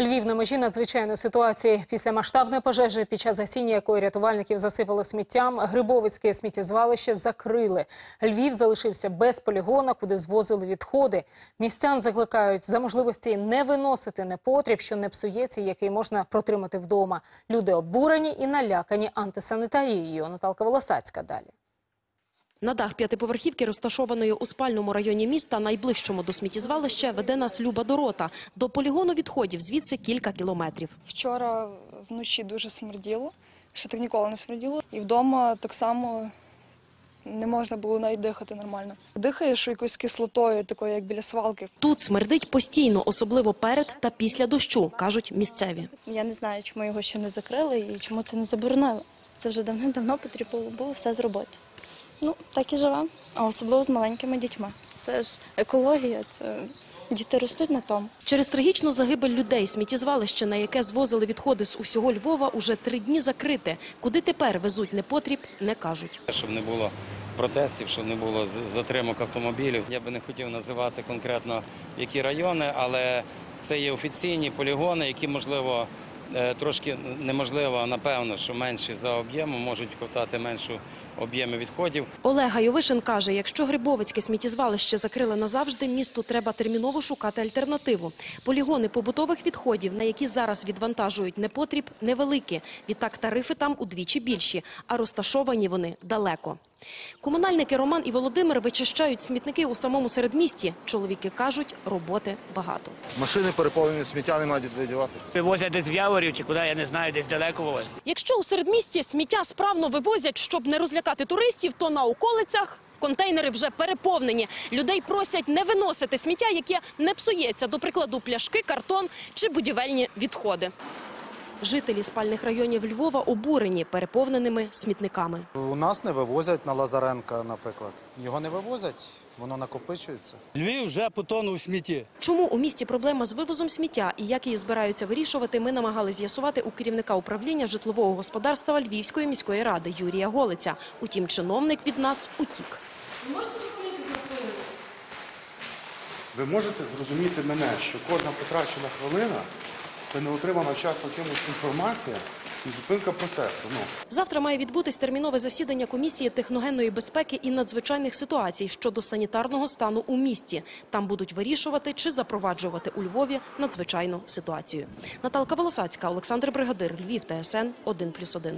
Львів на межі надзвичайної ситуації після масштабної пожежі, під час гасіння якої рятувальників засипало сміттям, Грибовицьке сміттєзвалище закрили. Львів залишився без полігона, куди звозили відходи. Містян закликають за можливості не виносити непотріб, що не псується, який можна протримати вдома. Люди обурені і налякані антисанітарією. Наталка Волосацька далі. На дах п'ятиповерхівки, розташованої у спальному районі міста, найближчому до сміттєзвалища, веде нас Люба Дорота. До полігону відходів звідси кілька кілометрів. Вчора вночі дуже смерділо, ще так ніколи не смерділо. І вдома так само не можна було навіть дихати нормально. Дихаєш якоюсь кислотою, такою, як біля свалки. Тут смердить постійно, особливо перед та після дощу, кажуть місцеві. Я не знаю, чому його ще не закрили і чому це не заборонили. Це вже давним-давно потрібно було все зробити. Ну, так і живемо, а особливо з маленькими дітьми. Це ж екологія, це діти ростуть на тому. Через трагічну загибель людей сміттєзвалище, на яке звозили відходи з усього Львова, уже три дні закрите. Куди тепер везуть непотріб, не кажуть. щоб не було протестів, щоб не було затримок автомобілів. Я би не хотів називати конкретно які райони, але це є офіційні полігони, які можливо. Е, Трошки неможливо, напевно, що менші за об'ємом можуть ковтати меншу об'єми відходів. Олег Гайовишин каже, якщо Грибовицьке сміттєзвалище закрили назавжди, місту треба терміново шукати альтернативу. Полігони побутових відходів, на які зараз відвантажують непотріб, невеликі. Відтак тарифи там удвічі більші, а розташовані вони далеко. Комунальники Роман і Володимир вичищають смітники у самому середмісті. Чоловіки кажуть, роботи багато. Машини переповнені, сміття немає де дівати. Вивозять десь в Яворів чи куди, я не знаю, десь далеко вивозять. Якщо у середмісті сміття справно вивозять, щоб не розлякати туристів, то на околицях контейнери вже переповнені. Людей просять не виносити сміття, яке не псується, до прикладу, пляшки, картон чи будівельні відходи. Жителі спальних районів Львова обурені переповненими смітниками. У нас не вивозять на Лазаренка, наприклад. Його не вивозять, воно накопичується. Львів вже потонув у смітті. Чому у місті проблема з вивозом сміття і як її збираються вирішувати, ми намагалися з'ясувати у керівника управління житлового господарства Львівської міської ради Юрія Голиця. Утім, чиновник від нас утік. Ви можете зрозуміти мене, що кожна потрачена хвилина це не отримана вчасно кимось інформація і зупинка процесу. Ну. Завтра має відбутись термінове засідання комісії техногенної безпеки і надзвичайних ситуацій щодо санітарного стану у місті. Там будуть вирішувати, чи запроваджувати у Львові надзвичайну ситуацію. Наталка Волосацька, Олександр Бригадир, Львів, ТСН 1+,1.